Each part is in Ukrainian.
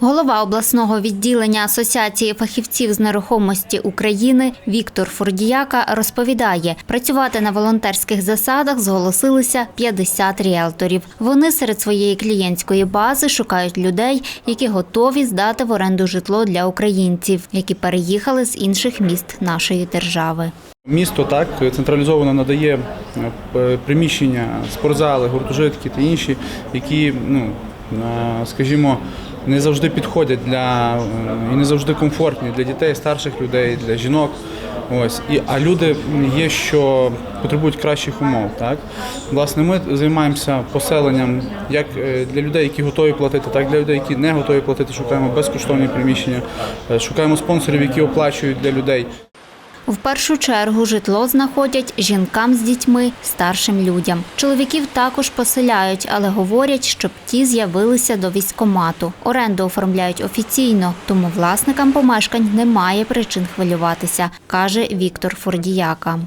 Голова обласного відділення Асоціації фахівців з нерухомості України Віктор Фурдіяка розповідає, працювати на волонтерських засадах зголосилися 50 ріелторів. Вони серед своєї клієнтської бази шукають людей, які готові здати в оренду житло для українців, які переїхали з інших міст нашої держави. Місто так централізовано надає е, приміщення, спортзали, гуртожитки та інші, які, ну, е, скажімо, не завжди підходять для е, і не завжди комфортні для дітей, старших людей, для жінок. Ось і а люди є, що потребують кращих умов. Так власне, ми займаємося поселенням як е, для людей, які готові платити, так і для людей, які не готові платити. Шукаємо безкоштовні приміщення, е, шукаємо спонсорів, які оплачують для людей. В першу чергу житло знаходять жінкам з дітьми, старшим людям. Чоловіків також поселяють, але говорять, щоб ті з'явилися до військкомату. Оренду оформляють офіційно, тому власникам помешкань немає причин хвилюватися, каже Віктор Фурдіяка.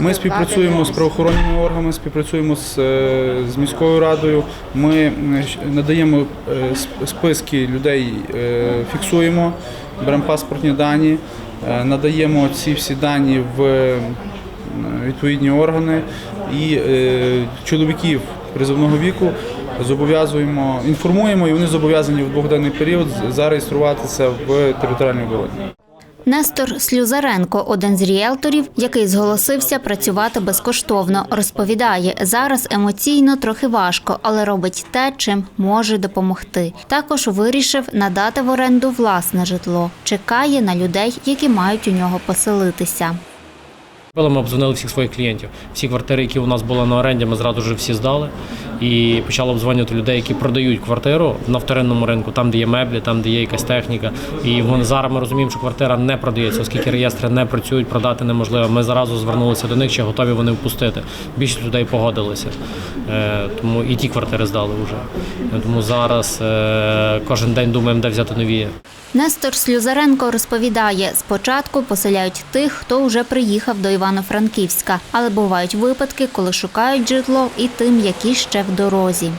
Ми співпрацюємо з правоохоронними органами, співпрацюємо з, е, з міською радою. Ми е, надаємо е, списки людей, фіксуємо, беремо паспортні дані, надаємо ці всі дані в відповідні органи і чоловіків призовного віку зобов'язуємо, інформуємо, і вони зобов'язані в двохденний період зареєструватися в територіальній обороні. Нестор Слюзаренко, один з ріелторів, який зголосився працювати безкоштовно, розповідає, зараз емоційно трохи важко, але робить те, чим може допомогти. Також вирішив надати в оренду власне житло. Чекає на людей, які мають у нього поселитися. Ми обдзвонили всіх своїх клієнтів. Всі квартири, які у нас були на оренді, ми зразу ж всі здали. І почали обдзвонювати людей, які продають квартиру на вторинному ринку, там, де є меблі, там, де є якась техніка. І вони зараз ми розуміємо, що квартира не продається, оскільки реєстри не працюють, продати неможливо. Ми зразу звернулися до них, чи готові вони впустити. Більшість людей погодилися. Е, тому і ті квартири здали вже. Е, Тому зараз е, кожен день думаємо, де взяти нові. Нестор Слюзаренко розповідає, спочатку поселяють тих, хто вже приїхав до Івано-Франківська, але бувають випадки, коли шукають житло і тим, які ще в дорозі.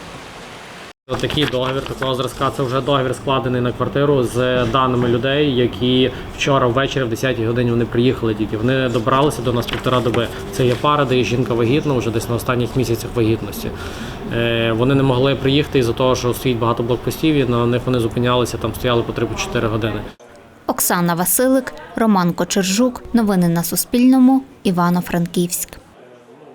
Такий договір такого зразка це вже договір складений на квартиру з даними людей, які вчора ввечері в 10 годині вони приїхали тільки. Вони добралися до нас півтора доби. Це є пара, де є жінка вагітна, вже десь на останніх місяцях вагітності. Е, Вони не могли приїхати із-за того, що стоїть багато блокпостів, і на них вони зупинялися, там стояли по 3-4 години. Оксана Василик, Роман Кочержук. Новини на Суспільному. Івано-Франківськ.